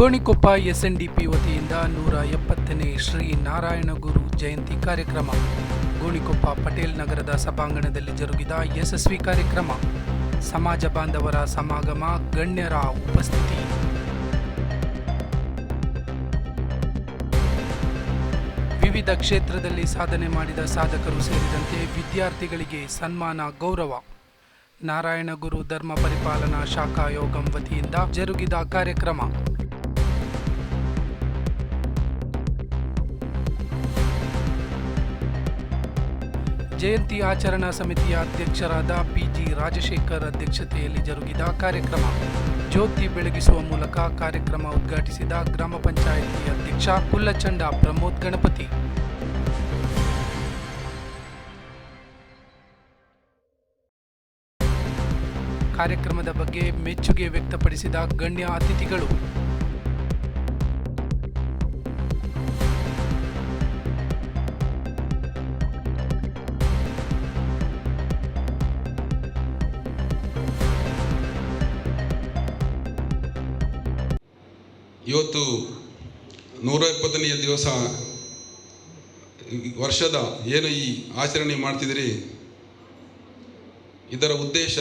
Gonikoppa SNDP ವತಿಯಿಂದ ನೂರ ಎಪ್ಪತ್ತನೇ ಶ್ರೀ ನಾರಾಯಣಗುರು ಜಯಂತಿ ಕಾರ್ಯಕ್ರಮ. ಗೋಣಿಕೊಪ್ಪ ಪಟೇಲ್ ನಗರದ ಸಭಾಂಗಣದಲ್ಲಿ ಜರುಗಿದ ಯಶಸ್ವಿ ಕಾರ್ಯಕ್ರಮ. ಸಮಾಜ ಬಾಂಧವರ ಸಮಾಗಮ, ಗಣ್ಯರ ಉಪಸ್ಥಿತಿ. ವಿವಿಧ ಕ್ಷೇತ್ರದಲ್ಲಿ ಸಾಧನೆ ಮಾಡಿದ ಸಾಧಕರು ಸೇರಿದಂತೆ ವಿದ್ಯಾರ್ಥಿಗಳಿಗೆ ಸನ್ಮಾನ, ಗೌರವ. ನಾರಾಯಣಗುರು ಧರ್ಮ ಪರಿಪಾಲನಾ ಶಾಖಾ ಯೋಗಂ ವತಿಯಿಂದ ಜರುಗಿದ ಕಾರ್ಯಕ್ರಮ. ಜಯಂತಿ ಆಚರಣಾ ಸಮಿತಿಯ ಅಧ್ಯಕ್ಷರಾದ ಪಿಜಿ ರಾಜಶೇಖರ್ ಅಧ್ಯಕ್ಷತೆಯಲ್ಲಿ ಜರುಗಿದ ಕಾರ್ಯಕ್ರಮ. ಜ್ಯೋತಿ ಬೆಳಗಿಸುವ ಮೂಲಕ ಕಾರ್ಯಕ್ರಮ ಉದ್ಘಾಟಿಸಿದ ಗ್ರಾಮ ಪಂಚಾಯಿತಿ ಅಧ್ಯಕ್ಷ ಕುಲ್ಲಚಂಡ ಪ್ರಮೋದ್ ಗಣಪತಿ. ಕಾರ್ಯಕ್ರಮದ ಬಗ್ಗೆ ಮೆಚ್ಚುಗೆ ವ್ಯಕ್ತಪಡಿಸಿದ ಗಣ್ಯ ಅತಿಥಿಗಳು. ಇವತ್ತು ನೂರ ಇಪ್ಪತ್ತನೆಯ ದಿವಸ ವರ್ಷದ ಏನು ಈ ಆಚರಣೆ ಮಾಡ್ತಿದ್ದೀರಿ? ಇದರ ಉದ್ದೇಶ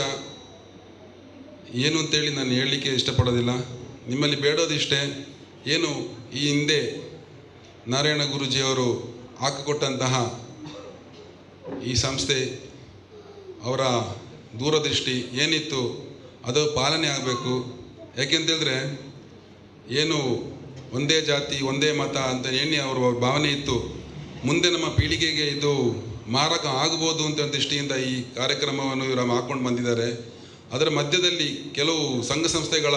ಏನು ಅಂತೇಳಿ ನಾನು ಹೇಳಲಿಕ್ಕೆ ಇಷ್ಟಪಡೋದಿಲ್ಲ. ನಿಮ್ಮಲ್ಲಿ ಬೇಡೋದಿಷ್ಟೇ ಏನು ಈ ಹಿಂದೆ ನಾರಾಯಣ ಗುರುಜಿಯವರು ಹಾಕಿಕೊಟ್ಟಂತಹ ಈ ಸಂಸ್ಥೆ ಅವರ ದೂರದೃಷ್ಟಿ ಏನಿತ್ತು, ಅದು ಪಾಲನೆ ಆಗಬೇಕು. ಯಾಕೆಂತೇಳಿದ್ರೆ ಏನು ಒಂದೇ ಜಾತಿ, ಒಂದೇ ಮತ ಅಂತ ಎಣ್ಣೆ ಅವರ ಭಾವನೆ ಇತ್ತು. ಮುಂದೆ ನಮ್ಮ ಪೀಳಿಗೆಗೆ ಇದು ಮಾರಕ ಆಗ್ಬೋದು ಅಂತ ದೃಷ್ಟಿಯಿಂದ ಈ ಕಾರ್ಯಕ್ರಮವನ್ನು ಇವರು ಹಾಕ್ಕೊಂಡು ಬಂದಿದ್ದಾರೆ. ಅದರ ಮಧ್ಯದಲ್ಲಿ ಕೆಲವು ಸಂಘ ಸಂಸ್ಥೆಗಳ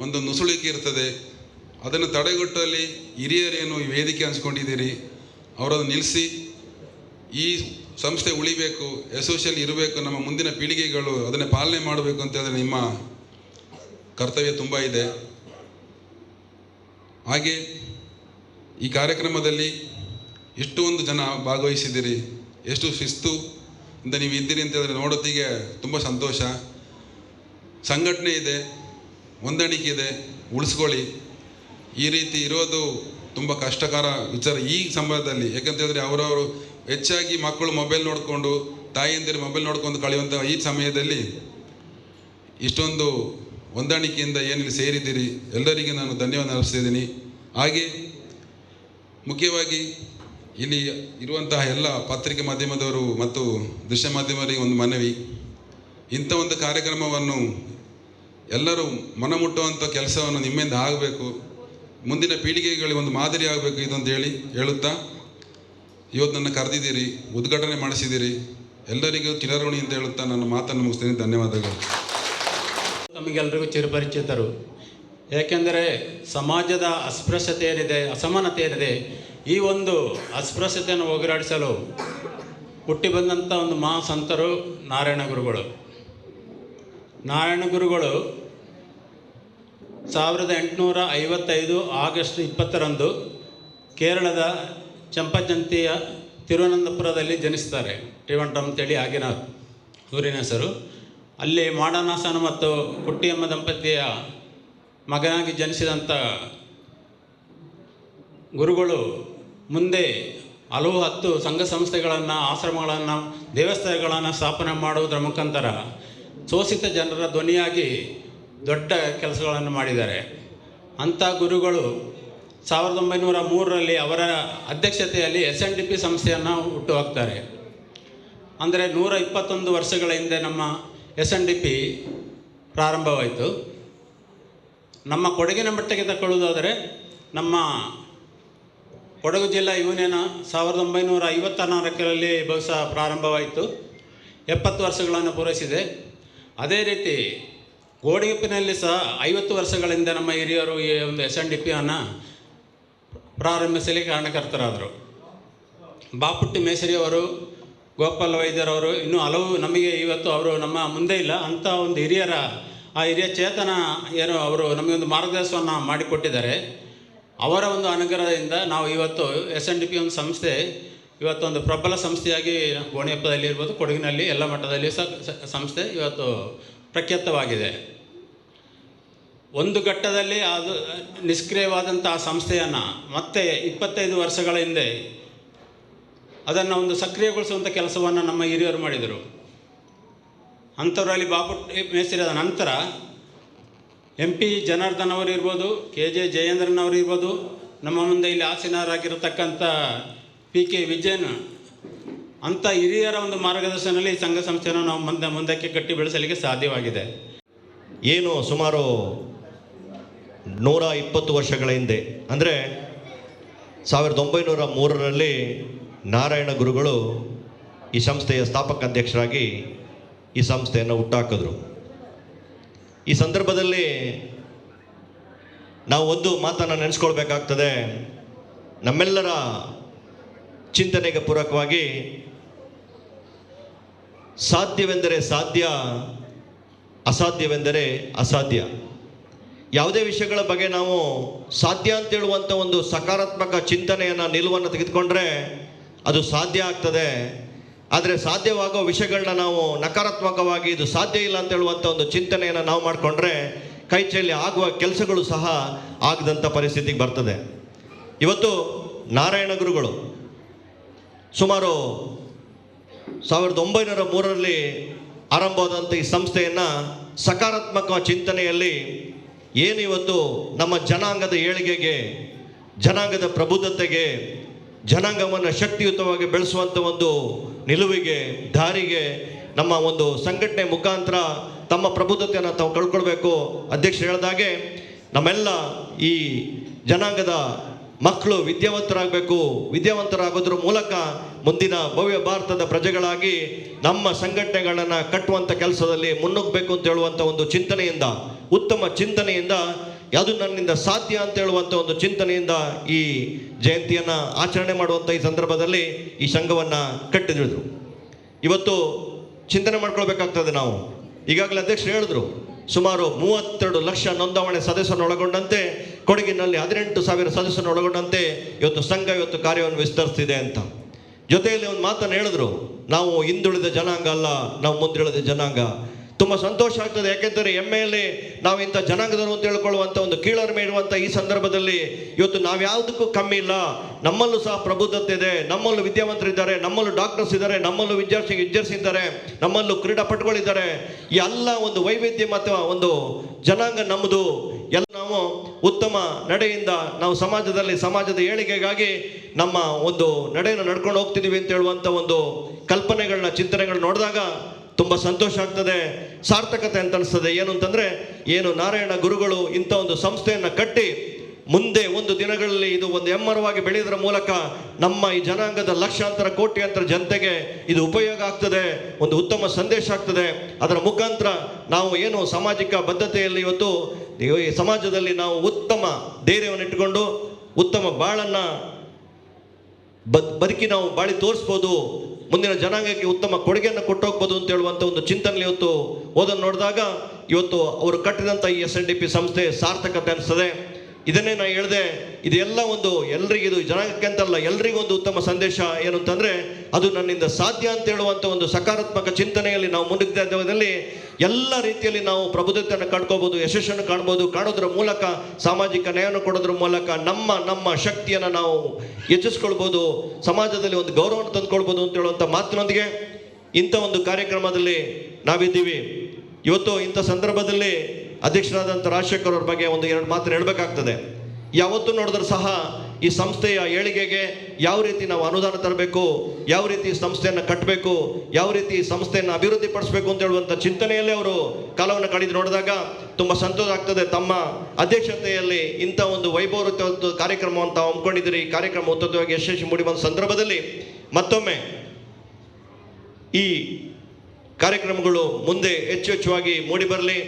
ಒಂದು ನುಸುಳಿಕೆ ಇರ್ತದೆ. ಅದನ್ನು ತಡೆಗಟ್ಟಲ್ಲಿ ಹಿರಿಯರೇನು ಈ ವೇದಿಕೆ ಹಂಚ್ಕೊಂಡಿದ್ದೀರಿ? ಅವರನ್ನು ನಿಲ್ಲಿಸಿ. ಈ ಸಂಸ್ಥೆ ಉಳಿಬೇಕು ಎಸೋಷಿಯಲ್ ಇರಬೇಕು, ನಮ್ಮ ಮುಂದಿನ ಪೀಳಿಗೆಗಳು ಅದನ್ನು ಪಾಲನೆ ಮಾಡಬೇಕು ಅಂತೇಳಿದ್ರೆ ನಿಮ್ಮ ಕರ್ತವ್ಯ ತುಂಬ ಇದೆ. ಹಾಗೆ ಈ ಕಾರ್ಯಕ್ರಮದಲ್ಲಿ ಎಷ್ಟೊಂದು ಜನ ಭಾಗವಹಿಸಿದ್ದೀರಿ? ಎಷ್ಟು ಶಿಸ್ತು ಇಂದ ನೀವು ಇದ್ದೀರಿ ಅಂತ ಹೇಳಿದ್ರೆ ನೋಡೋತ್ತಿಗೆ ತುಂಬ ಸಂತೋಷ. ಸಂಘಟನೆ ಇದೆ, ಹೊಂದಾಣಿಕೆ ಇದೆ, ಉಳಿಸ್ಕೊಳ್ಳಿ. ಈ ರೀತಿ ಇರೋದು ತುಂಬ ಕಷ್ಟಕರ ವಿಚಾರ ಈ ಸಮಯದಲ್ಲಿ. ಯಾಕಂತೇಳಿದ್ರೆ ಅವರವರು ಹೆಚ್ಚಾಗಿ ಮಕ್ಕಳು ಮೊಬೈಲ್ ನೋಡಿಕೊಂಡು, ತಾಯಿಯಂದಿರು ಮೊಬೈಲ್ ನೋಡ್ಕೊಂಡು ಕಳೆಯುವಂಥ ಈ ಸಮಯದಲ್ಲಿ ಇಷ್ಟೊಂದು ಹೊಂದಾಣಿಕೆಯಿಂದ ಏನಿಲ್ಲಿ ಸೇರಿದ್ದೀರಿ? ಎಲ್ಲರಿಗೆ ನಾನು ಧನ್ಯವಾದ ಅರ್ಪಿಸ್ತಿದ್ದೀನಿ. ಹಾಗೆ ಮುಖ್ಯವಾಗಿ ಇಲ್ಲಿ ಇರುವಂತಹ ಎಲ್ಲ ಪತ್ರಿಕೆ ಮಾಧ್ಯಮದವರು ಮತ್ತು ದೃಶ್ಯ ಮಾಧ್ಯಮರಿಗೆ ಒಂದು ಮನವಿ. ಇಂಥ ಒಂದು ಕಾರ್ಯಕ್ರಮವನ್ನು ಎಲ್ಲರೂ ಮನಮುಟ್ಟುವಂಥ ಕೆಲಸವನ್ನು ನಿಮ್ಮಿಂದ ಆಗಬೇಕು. ಮುಂದಿನ ಪೀಳಿಗೆಗಳಿಗೆ ಒಂದು ಮಾದರಿ ಆಗಬೇಕು ಇದೊಂದು ಹೇಳಿ ಹೇಳುತ್ತಾ, ಇವತ್ತು ನನ್ನ ಕರೆದಿದ್ದೀರಿ, ಉದ್ಘಾಟನೆ ಮಾಡಿಸಿದ್ದೀರಿ. ಎಲ್ಲರಿಗೂ ಚಿರಋಣಿ ಅಂತ ಹೇಳುತ್ತಾ ನನ್ನ ಮಾತನ್ನು ಮುಗಿಸ್ತೀನಿ. ಧನ್ಯವಾದಗಳು. ತಮಗೆಲ್ಲರಿಗೂ ಚಿರಪರಿಚಿತರು. ಏಕೆಂದರೆ ಸಮಾಜದ ಅಸ್ಪೃಶ್ಯತೆ ಏನಿದೆ, ಅಸಮಾನತೆ ಏನಿದೆ, ಈ ಒಂದು ಅಸ್ಪೃಶ್ಯತೆಯನ್ನು ಹೋಗಲಾಡಿಸಲು ಹುಟ್ಟಿ ಬಂದಂಥ ಒಂದು ಮಹಾಸಂತರು ನಾರಾಯಣ ಗುರುಗಳು. ನಾರಾಯಣ ಗುರುಗಳು ಸಾವಿರದ ಎಂಟುನೂರ ಐವತ್ತೈದು ಆಗಸ್ಟ್ ಇಪ್ಪತ್ತರಂದು ಕೇರಳದ ಚಂಪಜಂತಿಯ ತಿರುವನಂತಪುರದಲ್ಲಿ ಜನಿಸ್ತಾರೆ. ಟಿವಂಟಮ್ ಅಂತೇಳಿ ಆಗಿನ ಊರಿನ ಹೆಸರು. ಅಲ್ಲಿ ಮಾಡನಾಸನ ಮತ್ತು ಕುಟ್ಟಿಯಮ್ಮ ದಂಪತಿಯ ಮಗನಾಗಿ ಜನಿಸಿದಂಥ ಗುರುಗಳು ಮುಂದೆ ಹಲವು ಹತ್ತು ಸಂಘ ಸಂಸ್ಥೆಗಳನ್ನು, ಆಶ್ರಮಗಳನ್ನು, ದೇವಸ್ಥಾನಗಳನ್ನು ಸ್ಥಾಪನೆ ಮಾಡುವುದರ ಮುಖಾಂತರ ಶೋಷಿತ ಜನರ ಧ್ವನಿಯಾಗಿ ದೊಡ್ಡ ಕೆಲಸಗಳನ್ನು ಮಾಡಿದ್ದಾರೆ. ಅಂಥ ಗುರುಗಳು ಸಾವಿರದ ಒಂಬೈನೂರ ಮೂರರಲ್ಲಿ ಅವರ ಅಧ್ಯಕ್ಷತೆಯಲ್ಲಿ ಎಸ್ ಎನ್ ಡಿ ಪಿ ಸಂಸ್ಥೆಯನ್ನು ಹುಟ್ಟುಹಾಕ್ತಾರೆ ಅಂದರೆ ನೂರ ಇಪ್ಪತ್ತೊಂದು ವರ್ಷಗಳ ಹಿಂದೆ ನಮ್ಮ ಎಸ್ ಎನ್ ಡಿ ಪಿ ಪ್ರಾರಂಭವಾಯಿತು. ನಮ್ಮ ಕೊಡಗಿನ ಮಟ್ಟಿಗೆ ತಗೊಳ್ಳೋದಾದರೆ ನಮ್ಮ ಕೊಡಗು ಜಿಲ್ಲಾ ಯೂನಿಯನ್ ಸಾವಿರದ ಒಂಬೈನೂರ ಐವತ್ತ ನಾಲ್ಕರಲ್ಲಿ ಬಹುಶಃ ಪ್ರಾರಂಭವಾಯಿತು. ಎಪ್ಪತ್ತು ವರ್ಷಗಳನ್ನು ಪೂರೈಸಿದೆ. ಅದೇ ರೀತಿ ಗೋಡಿಗುಪ್ಪಿನಲ್ಲಿ ಸಹ ಐವತ್ತು ವರ್ಷಗಳಿಂದ ನಮ್ಮ ಹಿರಿಯರು ಈ ಒಂದು ಎಸ್ ಎನ್ ಡಿ ಪಿಯನ್ನು ಪ್ರಾರಂಭಿಸಲಿ ಕಾರಣಕರ್ತರಾದರು. ಬಾಪುಟ್ಟಿ ಮೇಸರಿಯವರು ಗೋಪಾಲ್ ವೈದ್ಯರವರು ಇನ್ನೂ ಹಲವು ನಮಗೆ ಇವತ್ತು ಅವರು ನಮ್ಮ ಮುಂದೆ ಇಲ್ಲ. ಅಂಥ ಒಂದು ಹಿರಿಯರ, ಆ ಹಿರಿಯ ಚೇತನ ಏನು ಅವರು ನಮಗೆ ಒಂದು ಮಾರ್ಗದರ್ಶನವನ್ನು ಮಾಡಿಕೊಟ್ಟಿದ್ದಾರೆ. ಅವರ ಒಂದು ಅನುಗ್ರಹದಿಂದ ನಾವು ಇವತ್ತು ಎಸ್ ಎನ್ ಡಿ ಪಿ ಒಂದು ಸಂಸ್ಥೆ, ಇವತ್ತೊಂದು ಪ್ರಬಲ ಸಂಸ್ಥೆಯಾಗಿ ಗೋಣಿಯಪ್ಪದಲ್ಲಿ ಇರ್ಬೋದು, ಕೊಡಗಿನಲ್ಲಿ ಎಲ್ಲ ಮಟ್ಟದಲ್ಲಿ ಸಹ ಸಂಸ್ಥೆ ಇವತ್ತು ಪ್ರಖ್ಯಾತವಾಗಿದೆ. ಒಂದು ಘಟ್ಟದಲ್ಲಿ ಅದು ನಿಷ್ಕ್ರಿಯವಾದಂಥ ಸಂಸ್ಥೆಯನ್ನು ಮತ್ತೆ ಇಪ್ಪತ್ತೈದು ವರ್ಷಗಳ ಹಿಂದೆ ಅದನ್ನು ಒಂದು ಸಕ್ರಿಯಗೊಳಿಸುವಂಥ ಕೆಲಸವನ್ನು ನಮ್ಮ ಹಿರಿಯರು ಮಾಡಿದರು. ಅಂಥವರಲ್ಲಿ ಬಾಬು ಮೇಸ್ತ್ರಿಯಾದ ನಂತರ ಎಂ ಪಿ ಜನಾರ್ದನ್ ಅವರು ಇರ್ಬೋದು, ಕೆ ಜೆ ಜಯೇಂದ್ರನ್ ಅವರು ಇರ್ಬೋದು, ನಮ್ಮ ಮುಂದೆ ಇಲ್ಲಿ ಆಸೀನರಾಗಿರತಕ್ಕಂಥ ಪಿ ಕೆ ವಿಜಯನ್, ಅಂಥ ಹಿರಿಯರ ಒಂದು ಮಾರ್ಗದರ್ಶನದಲ್ಲಿ ಈ ಸಂಘ ಸಂಸ್ಥೆಯನ್ನು ನಾವು ಮುಂದೆ ಮುಂದಕ್ಕೆ ಕಟ್ಟಿ ಬೆಳೆಸಲಿಕ್ಕೆ ಸಾಧ್ಯವಾಗಿದೆ. ಏನು ಸುಮಾರು ನೂರ ಇಪ್ಪತ್ತು ವರ್ಷಗಳ ಹಿಂದೆ, ಅಂದರೆ ಸಾವಿರದ ಒಂಬೈನೂರ ಮೂರರಲ್ಲಿ ನಾರಾಯಣ ಗುರುಗಳು ಈ ಸಂಸ್ಥೆಯ ಸ್ಥಾಪಕ ಅಧ್ಯಕ್ಷರಾಗಿ ಈ ಸಂಸ್ಥೆಯನ್ನು ಹುಟ್ಟಾಕಿದ್ರು. ಈ ಸಂದರ್ಭದಲ್ಲಿ ನಾವು ಒಂದು ಮಾತನ್ನು ನೆನೆಸ್ಕೊಳ್ಬೇಕಾಗ್ತದೆ. ನಮ್ಮೆಲ್ಲರ ಚಿಂತನೆಗೆ ಪೂರಕವಾಗಿ ಸಾಧ್ಯವೆಂದರೆ ಸಾಧ್ಯ, ಅಸಾಧ್ಯವೆಂದರೆ ಅಸಾಧ್ಯ. ಯಾವುದೇ ವಿಷಯಗಳ ಬಗ್ಗೆ ನಾವು ಸಾಧ್ಯ ಅಂತೇಳುವಂಥ ಒಂದು ಸಕಾರಾತ್ಮಕ ಚಿಂತನೆಯನ್ನು, ನಿಲುವನ್ನು ತೆಗೆದುಕೊಂಡ್ರೆ ಅದು ಸಾಧ್ಯ ಆಗ್ತದೆ. ಆದರೆ ಸಾಧ್ಯವಾಗೋ ವಿಷಯಗಳನ್ನ ನಾವು ನಕಾರಾತ್ಮಕವಾಗಿ ಇದು ಸಾಧ್ಯ ಇಲ್ಲ ಅಂತ ಹೇಳುವಂಥ ಒಂದು ಚಿಂತನೆಯನ್ನು ನಾವು ಮಾಡಿಕೊಂಡ್ರೆ ಕೈ ಚೆಲ್ಲಿ ಆಗುವ ಕೆಲಸಗಳು ಸಹ ಆಗದಂಥ ಪರಿಸ್ಥಿತಿಗೆ ಬರ್ತದೆ. ಇವತ್ತು ನಾರಾಯಣ ಗುರುಗಳು ಸುಮಾರು ಸಾವಿರದ ಒಂಬೈನೂರ ಮೂರರಲ್ಲಿ ಆರಂಭವಾದಂಥ ಈ ಸಂಸ್ಥೆಯನ್ನು ಸಕಾರಾತ್ಮಕ ಚಿಂತನೆಯಲ್ಲಿ ಏನು ಇವತ್ತು ನಮ್ಮ ಜನಾಂಗದ ಏಳಿಗೆಗೆ, ಜನಾಂಗದ ಪ್ರಬುದ್ಧತೆಗೆ ಜನಾಂಗವನ್ನು ಶಕ್ತಿಯುತವಾಗಿ ಬೆಳೆಸುವಂಥ ಒಂದು ನಿಲುವಿಗೆ, ದಾರಿಗೆ ನಮ್ಮ ಒಂದು ಸಂಘಟನೆ ಮುಖಾಂತರ ತಮ್ಮ ಪ್ರಬುದ್ಧತೆಯನ್ನು ತಾವು ಕಳ್ಕೊಳ್ಬೇಕು. ಅಧ್ಯಕ್ಷರು ಹೇಳಿದಾಗೆ ನಮ್ಮೆಲ್ಲ ಈ ಜನಾಂಗದ ಮಕ್ಕಳು ವಿದ್ಯಾವಂತರಾಗಬೇಕು. ವಿದ್ಯಾವಂತರಾಗೋದ್ರ ಮೂಲಕ ಮುಂದಿನ ಭವ್ಯ ಭಾರತದ ಪ್ರಜೆಗಳಾಗಿ ನಮ್ಮ ಸಂಘಟನೆಗಳನ್ನು ಕಟ್ಟುವಂಥ ಕೆಲಸದಲ್ಲಿ ಮುನ್ನುಗ್ಗಬೇಕು ಅಂತ ಹೇಳುವಂಥ ಒಂದು ಚಿಂತನೆಯಿಂದ, ಉತ್ತಮ ಚಿಂತನೆಯಿಂದ ಅದು ನನ್ನಿಂದ ಸಾಧ್ಯ ಅಂತ ಹೇಳುವಂಥ ಒಂದು ಚಿಂತನೆಯಿಂದ ಈ ಜಯಂತಿಯನ್ನು ಆಚರಣೆ ಮಾಡುವಂಥ ಈ ಸಂದರ್ಭದಲ್ಲಿ ಈ ಸಂಘವನ್ನು ಕಟ್ಟಿದ್ರು ಇವತ್ತು ಚಿಂತನೆ ಮಾಡ್ಕೊಳ್ಬೇಕಾಗ್ತದೆ ನಾವು. ಈಗಾಗಲೇ ಅಧ್ಯಕ್ಷರು ಹೇಳಿದ್ರು, ಸುಮಾರು ಮೂವತ್ತೆರಡು ಲಕ್ಷ ನೋಂದಾವಣೆ ಸದಸ್ಯರನ್ನು ಒಳಗೊಂಡಂತೆ, ಕೊಡಗಿನಲ್ಲಿ ಹದಿನೆಂಟು ಸಾವಿರ ಸದಸ್ಯರನ್ನು ಒಳಗೊಂಡಂತೆ ಇವತ್ತು ಸಂಘ ಇವತ್ತು ಕಾರ್ಯವನ್ನು ವಿಸ್ತರಿಸ್ತಿದೆ ಅಂತ. ಜೊತೆಯಲ್ಲಿ ಒಂದು ಮಾತನ್ನು ಹೇಳಿದ್ರು, ನಾವು ಹಿಂದುಳಿದ ಜನಾಂಗ ಅಲ್ಲ, ನಾವು ಮುಂದುಳಿದ ಜನಾಂಗ. ತುಂಬ ಸಂತೋಷ ಆಗ್ತದೆ. ಯಾಕೆಂದರೆ ಎಮ್ಮೆಯಲ್ಲಿ ನಾವು ಇಂಥ ಜನಾಂಗದವರು ಅಂತ ಹೇಳ್ಕೊಳ್ಳುವಂಥ ಒಂದು ಕೀಳರಿಮೆ ಇರುವಂಥ ಈ ಸಂದರ್ಭದಲ್ಲಿ ಇವತ್ತು ನಾವು ಯಾವುದಕ್ಕೂ ಕಮ್ಮಿ ಇಲ್ಲ. ನಮ್ಮಲ್ಲೂ ಸಹ ಪ್ರಬುದ್ಧತೆ ಇದೆ. ನಮ್ಮಲ್ಲೂ ವಿದ್ಯಾವಂತರಿದ್ದಾರೆ ನಮ್ಮಲ್ಲೂ ಡಾಕ್ಟರ್ಸ್ ಇದ್ದಾರೆ. ನಮ್ಮಲ್ಲೂ ವಿದ್ಯಾರ್ಥಿ ವಿದ್ಯಾರ್ಥಿ ಇದ್ದಾರೆ. ನಮ್ಮಲ್ಲೂ ಕ್ರೀಡಾಪಟುಗಳಿದ್ದಾರೆ. ಎಲ್ಲ ಒಂದು ವೈವಿಧ್ಯ ಮತ್ತು ಒಂದು ಜನಾಂಗ ನಮ್ಮದು ಎಲ್ಲ ನಾವು ಉತ್ತಮ ನಡೆಯಿಂದ ನಾವು ಸಮಾಜದಲ್ಲಿ, ಸಮಾಜದ ಏಳಿಗೆಗಾಗಿ ನಮ್ಮ ಒಂದು ನಡೆಯನ್ನು ನಡ್ಕೊಂಡು ಹೋಗ್ತಿದ್ದೀವಿ ಅಂತ ಹೇಳುವಂಥ ಒಂದು ಕಲ್ಪನೆಗಳನ್ನ, ಚಿಂತನೆಗಳನ್ನ ನೋಡಿದಾಗ ತುಂಬ ಸಂತೋಷ ಆಗ್ತದೆ, ಸಾರ್ಥಕತೆ ಅಂತ ಅನಿಸ್ತದೆ. ಏನು ಅಂತಂದರೆ, ಏನು ನಾರಾಯಣ ಗುರುಗಳು ಇಂಥ ಒಂದು ಸಂಸ್ಥೆಯನ್ನು ಕಟ್ಟಿ ಮುಂದೆ ಒಂದು ದಿನಗಳಲ್ಲಿ ಇದು ಒಂದು ಎಮ್ಮರವಾಗಿ ಬೆಳೆಯೋದ್ರ ಮೂಲಕ ನಮ್ಮ ಈ ಜನಾಂಗದ ಲಕ್ಷಾಂತರ, ಕೋಟ್ಯಾಂತರ ಜನತೆಗೆ ಇದು ಉಪಯೋಗ ಆಗ್ತದೆ, ಒಂದು ಉತ್ತಮ ಸಂದೇಶ ಆಗ್ತದೆ. ಅದರ ಮುಖಾಂತರ ನಾವು ಏನು ಸಾಮಾಜಿಕ ಬದ್ಧತೆಯಲ್ಲಿ ಇವತ್ತು, ಈ ಸಮಾಜದಲ್ಲಿ ನಾವು ಉತ್ತಮ ಧೈರ್ಯವನ್ನು ಇಟ್ಟುಕೊಂಡು, ಉತ್ತಮ ಬಾಳನ್ನು ಬದ್, ಬದುಕಿ ನಾವು ಬಾಳಿ ತೋರಿಸ್ಬೋದು. ಮುಂದಿನ ಜನಾಂಗಕ್ಕೆ ಉತ್ತಮ ಕೊಡುಗೆಯನ್ನು ಕೊಟ್ಟೋಗ್ಬೋದು ಅಂತ ಹೇಳುವಂಥ ಒಂದು ಚಿಂತನೆ ಇವತ್ತು ಓದನ್ನು ನೋಡಿದಾಗ ಇವತ್ತು ಅವರು ಕಟ್ಟಿದಂಥ ಈ ಎಸ್ ಎನ್ ಡಿ ಪಿ ಸಂಸ್ಥೆ ಸಾರ್ಥಕತೆ ಅನಿಸ್ತದೆ. ಇದನ್ನೇ ನಾನು ಹೇಳಿದೆ, ಇದೆಲ್ಲ ಒಂದು ಎಲ್ರಿಗೂ ಇದು ಜನಾಂಗಕ್ಕೆ ಅಂತಲ್ಲ, ಎಲ್ರಿಗೂ ಒಂದು ಉತ್ತಮ ಸಂದೇಶ ಏನು ಅಂತಂದರೆ ಅದು ನನ್ನಿಂದ ಸಾಧ್ಯ ಅಂತ ಹೇಳುವಂತ ಒಂದು ಸಕಾರಾತ್ಮಕ ಚಿಂತನೆಯಲ್ಲಿ ನಾವು ಮುಂದಿದ್ದಲ್ಲಿ ಎಲ್ಲ ರೀತಿಯಲ್ಲಿ ನಾವು ಪ್ರಬುದ್ಧತೆಯನ್ನು ಕಾಣ್ಕೋಬೋದು, ಯಶಸ್ಸನ್ನು ಕಾಣ್ಬೋದು, ಕಾಣೋದ್ರ ಮೂಲಕ, ಸಾಮಾಜಿಕ ನ್ಯಾಯವನ್ನು ಕೊಡೋದ್ರ ಮೂಲಕ ನಮ್ಮ ನಮ್ಮ ಶಕ್ತಿಯನ್ನು ನಾವು ಹೆಚ್ಚಿಸ್ಕೊಳ್ಬೋದು, ಸಮಾಜದಲ್ಲಿ ಒಂದು ಗೌರವವನ್ನು ತಂದುಕೊಳ್ಬೋದು ಅಂತ ಹೇಳುವಂತ ಮಾತಿನೊಂದಿಗೆ ಇಂಥ ಒಂದು ಕಾರ್ಯಕ್ರಮದಲ್ಲಿ ನಾವಿದ್ದೀವಿ. ಇವತ್ತು ಇಂಥ ಸಂದರ್ಭದಲ್ಲಿ ಅಧ್ಯಕ್ಷರಾದಂಥ ರಾಜಶೇಖರ್ ಅವ್ರ ಬಗ್ಗೆ ಒಂದು ಎರಡು ಮಾತು ಹೇಳಬೇಕಾಗ್ತದೆ. ಯಾವತ್ತೂ ನೋಡಿದ್ರೆ ಸಹ ಈ ಸಂಸ್ಥೆಯ ಏಳಿಗೆಗೆ ಯಾವ ರೀತಿ ನಾವು ಅನುದಾನ ತರಬೇಕು, ಯಾವ ರೀತಿ ಸಂಸ್ಥೆಯನ್ನು ಕಟ್ಟಬೇಕು ಯಾವ ರೀತಿ ಸಂಸ್ಥೆಯನ್ನು ಅಭಿವೃದ್ಧಿ ಪಡಿಸಬೇಕು ಅಂತ ಹೇಳುವಂಥ ಚಿಂತನೆಯಲ್ಲೇ ಅವರು ಕಾಲವನ್ನು ಕಳೆದು ನೋಡಿದಾಗ ತುಂಬ ಸಂತೋಷ ಆಗ್ತದೆ. ತಮ್ಮ ಅಧ್ಯಕ್ಷತೆಯಲ್ಲಿ ಇಂಥ ಒಂದು ವೈಭವಯುತ ಒಂದು ಕಾರ್ಯಕ್ರಮವನ್ನು ತಾವು ಹಮ್ಮಿಕೊಂಡಿದ್ದೀರಿ. ಈ ಕಾರ್ಯಕ್ರಮ ಉತ್ತಮವಾಗಿ ಯಶಸ್ವಿ ಮೂಡಿ ಬಂದ ಸಂದರ್ಭದಲ್ಲಿ ಮತ್ತೊಮ್ಮೆ ಈ ಕಾರ್ಯಕ್ರಮಗಳು ಮುಂದೆ ಹೆಚ್ಚು ಹೆಚ್ಚುವಾಗಿ ಮೂಡಿ ಬರಲಿ.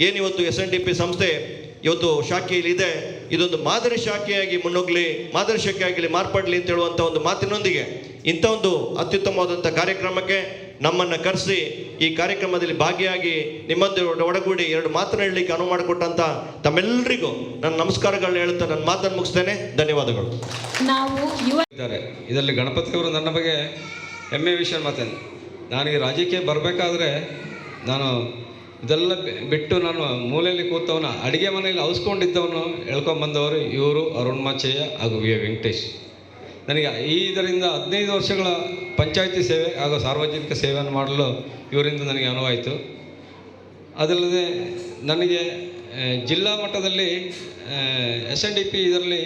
ಏನಿವತ್ತು ಎಸ್ ಎನ್ ಡಿ ಪಿ ಸಂಸ್ಥೆ ಇವತ್ತು ಶಾಖೆಯಲ್ಲಿ ಇದೆ ಇದೊಂದು ಮಾದರಿ ಶಾಖೆಯಾಗಿ ಮುನ್ನುಗ್ಲಿ ಮಾದರಿ ಶಾಖೆಯಾಗಲಿ ಮಾರ್ಪಡಲಿ ಅಂತ ಹೇಳುವಂಥ ಒಂದು ಮಾತಿನೊಂದಿಗೆ ಇಂಥ ಒಂದು ಅತ್ಯುತ್ತಮವಾದಂಥ ಕಾರ್ಯಕ್ರಮಕ್ಕೆ ನಮ್ಮನ್ನು ಕರೆಸಿ ಈ ಕಾರ್ಯಕ್ರಮದಲ್ಲಿ ಭಾಗಿಯಾಗಿ ನಿಮ್ಮದು ಒಡಗೂಡಿ ಎರಡು ಮಾತನ್ನು ಹೇಳಲಿಕ್ಕೆ ಅನುವು ಮಾಡಿಕೊಟ್ಟಂಥ ತಮ್ಮೆಲ್ಲರಿಗೂ ನನ್ನ ನಮಸ್ಕಾರಗಳನ್ನ ಹೇಳುತ್ತಾ ನನ್ನ ಮಾತನ್ನು ಮುಗಿಸ್ತೇನೆ. ಧನ್ಯವಾದಗಳು. ನಾವು ಇದ್ದಾರೆ. ಇದರಲ್ಲಿ ಗಣಪತಿ ಅವರು ನನ್ನ ಬಗ್ಗೆ ಹೆಮ್ಮೆ ವಿಷಯ ಮಾತೇನೆ. ನಾನು ಈ ರಾಜಕೀಯ ಬರಬೇಕಾದ್ರೆ ನಾನು ಇದೆಲ್ಲ ಬಿಟ್ಟು ನಾನು ಮೂಲೆಯಲ್ಲಿ ಕೂತವನ, ಅಡುಗೆ ಮನೆಯಲ್ಲಿ ಅವಸ್ಕೊಂಡಿದ್ದವನು ಹೇಳ್ಕೊಂಬಂದವರು ಇವರು ಅರುಣ್ ಮಾಚಯ್ಯ ಹಾಗೂ ವಿ ವೆಂಕಟೇಶ್. ನನಗೆ ಇದರಿಂದ ಹದಿನೈದು ವರ್ಷಗಳ ಪಂಚಾಯಿತಿ ಸೇವೆ ಹಾಗೂ ಸಾರ್ವಜನಿಕ ಸೇವೆಯನ್ನು ಮಾಡಲು ಇವರಿಂದ ನನಗೆ ಅನುವಾಯಿತು. ಅದಲ್ಲದೆ ನನಗೆ ಜಿಲ್ಲಾ ಮಟ್ಟದಲ್ಲಿ ಎಸ್ ಎನ್ ಡಿ ಪಿ ಇದರಲ್ಲಿ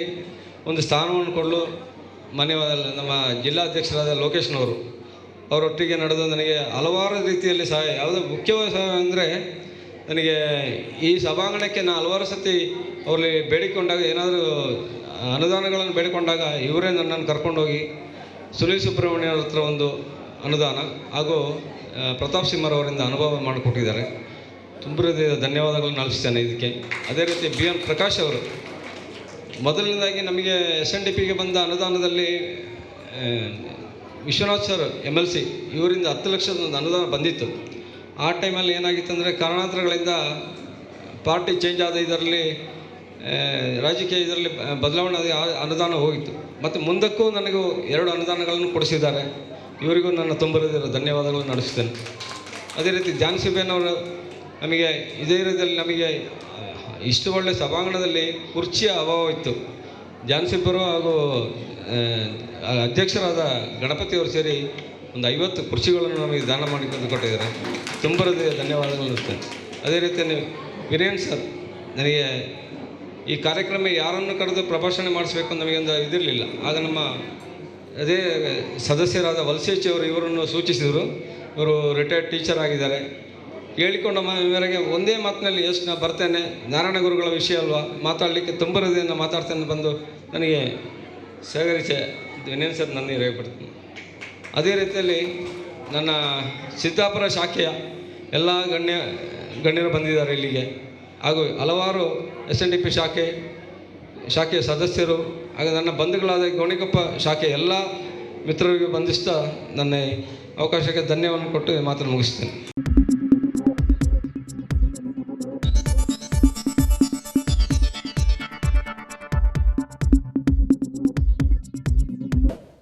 ಒಂದು ಸ್ಥಾನವನ್ನು ಕೊಡಲು ಮನೆ ನಮ್ಮ ಜಿಲ್ಲಾಧ್ಯಕ್ಷರಾದ ಲೋಕೇಶ್ನವರು ಅವರೊಟ್ಟಿಗೆ ನಡೆದು ನನಗೆ ಹಲವಾರು ರೀತಿಯಲ್ಲಿ ಸಹಾಯ, ಯಾವುದೋ ಮುಖ್ಯವಾದ ಸಹಾಯ ಅಂದರೆ ನನಗೆ ಈ ಸಭಾಂಗಣಕ್ಕೆ ನಾನು ಹಲವಾರು ಸತಿ ಅವರಲ್ಲಿ ಬೇಡಿಕೊಂಡಾಗ ಏನಾದರೂ ಅನುದಾನಗಳನ್ನು ಬೇಡಿಕೊಂಡಾಗ ಇವರೇ ನನ್ನನ್ನು ಕರ್ಕೊಂಡೋಗಿ ಸುನೀಲ್ ಸುಬ್ರಹ್ಮಣ್ಯ ಹತ್ರ ಒಂದು ಅನುದಾನ ಹಾಗೂ ಪ್ರತಾಪ್ ಸಿಂಹರವರಿಂದ ಅನುಭವ ಮಾಡಿಕೊಟ್ಟಿದ್ದಾರೆ. ತುಂಬ ಧನ್ಯವಾದಗಳನ್ನು ಅರ್ಪಿಸ್ತೇನೆ ಇದಕ್ಕೆ. ಅದೇ ರೀತಿ ಬಿ ಎನ್ ಪ್ರಕಾಶ್ ಅವರು, ಮೊದಲನೇದಾಗಿ ನಮಗೆ ಎಸ್ ಎನ್ ಡಿ ಪಿಗೆ ಬಂದ ಅನುದಾನದಲ್ಲಿ Vishwanath sir, M L C, ಇವರಿಂದ ಹತ್ತು ಲಕ್ಷದ ಒಂದು ಅನುದಾನ ಬಂದಿತ್ತು. ಆ ಟೈಮಲ್ಲಿ ಏನಾಗಿತ್ತು ಅಂದರೆ ಕಾರಣಾಂತರಗಳಿಂದ ಪಾರ್ಟಿ ಚೇಂಜ್ ಆದ ಇದರಲ್ಲಿ ರಾಜಕೀಯ ಇದರಲ್ಲಿ ಬದಲಾವಣೆ ಅನುದಾನ ಹೋಗಿತ್ತು. ಮತ್ತು ಮುಂದಕ್ಕೂ ನನಗೂ ಎರಡು ಅನುದಾನಗಳನ್ನು ಕೊಡಿಸಿದ್ದಾರೆ. ಇವರಿಗೂ ನನ್ನ ತುಂಬ ಹೃದಯದ ಧನ್ಯವಾದಗಳನ್ನು ನಡೆಸ್ತೇನೆ. ಅದೇ ರೀತಿ ಧ್ಯಾನ್ ಸಿಬೇನವರು ನಮಗೆ, ಇದೇ ರೀತಿಯಲ್ಲಿ ನಮಗೆ ಇಷ್ಟು ಒಳ್ಳೆ ಸಭಾಂಗಣದಲ್ಲಿ ಕುರ್ಚಿಯ ಅಭಾವ ಇತ್ತು. ಜಾನ್ಸಿಬ್ಬರು ಹಾಗೂ ಅಧ್ಯಕ್ಷರಾದ ಗಣಪತಿಯವರು ಸೇರಿ ಒಂದು ಐವತ್ತು ಕುರ್ಚಿಗಳನ್ನು ನಮಗೆ ದಾನ ಮಾಡಿ ತಂದು ಕೊಟ್ಟಿದ್ದಾರೆ. ತುಂಬ ಧನ್ಯವಾದಗಳು ಸರ್ ಅದೇ ರೀತಿ ವಿರೇನ್ ಸರ್, ನನಗೆ ಈ ಕಾರ್ಯಕ್ರಮ ಯಾರನ್ನು ಕರೆದು ಪ್ರಭಾಷಣೆ ಮಾಡಿಸ್ಬೇಕು ಅಂತ ನಮಗೆ ಒಂದು ಇದಿರಲಿಲ್ಲ. ಆಗ ನಮ್ಮ ಅದೇ ಸದಸ್ಯರಾದ ವಲಸೇಚಿ ಅವರು ಇವರನ್ನು ಸೂಚಿಸಿದರು. ಇವರು ರಿಟೈರ್ಡ್ ಟೀಚರ್ ಆಗಿದ್ದಾರೆ. ಹೇಳಿಕೊಂಡ ಮೇರೆಗೆ ಒಂದೇ ಮಾತಿನಲ್ಲಿ ಎಷ್ಟು ನಾ ಬರ್ತೇನೆ. ನಾರಾಯಣ ಗುರುಗಳ ವಿಷಯ ಅಲ್ವಾ? ಮಾತಾಡಲಿಕ್ಕೆ ತುಂಬ ಹೃದಯದಿಂದ ಮಾತಾಡ್ತೇನೆ ಬಂದು ನನಗೆ ಸಹಕರಿಸ ಸರ್ ನನ್ನ ರೇಪಡ್ತೀನಿ ಅದೇ ರೀತಿಯಲ್ಲಿ ನನ್ನ ಸಿದ್ದಾಪುರ ಶಾಖೆಯ ಎಲ್ಲ ಗಣ್ಯ, ಗಣ್ಯರು ಬಂದಿದ್ದಾರೆ ಇಲ್ಲಿಗೆ. ಹಾಗೂ ಹಲವಾರು ಎಸ್ ಎನ್ ಡಿ ಪಿ ಶಾಖೆ, ಶಾಖೆಯ ಸದಸ್ಯರು ಹಾಗೂ ನನ್ನ ಬಂಧುಗಳಾದ ಗೋಣಿಕೊಪ್ಪ ಶಾಖೆ ಎಲ್ಲ ಮಿತ್ರರಿಗೂ ಬಂಧಿಸ್ತಾ ನನ್ನ ಅವಕಾಶಕ್ಕೆ ಧನ್ಯವನ್ನು ಕೊಟ್ಟು ಮಾತನ್ನು ಮುಗಿಸ್ತೇನೆ.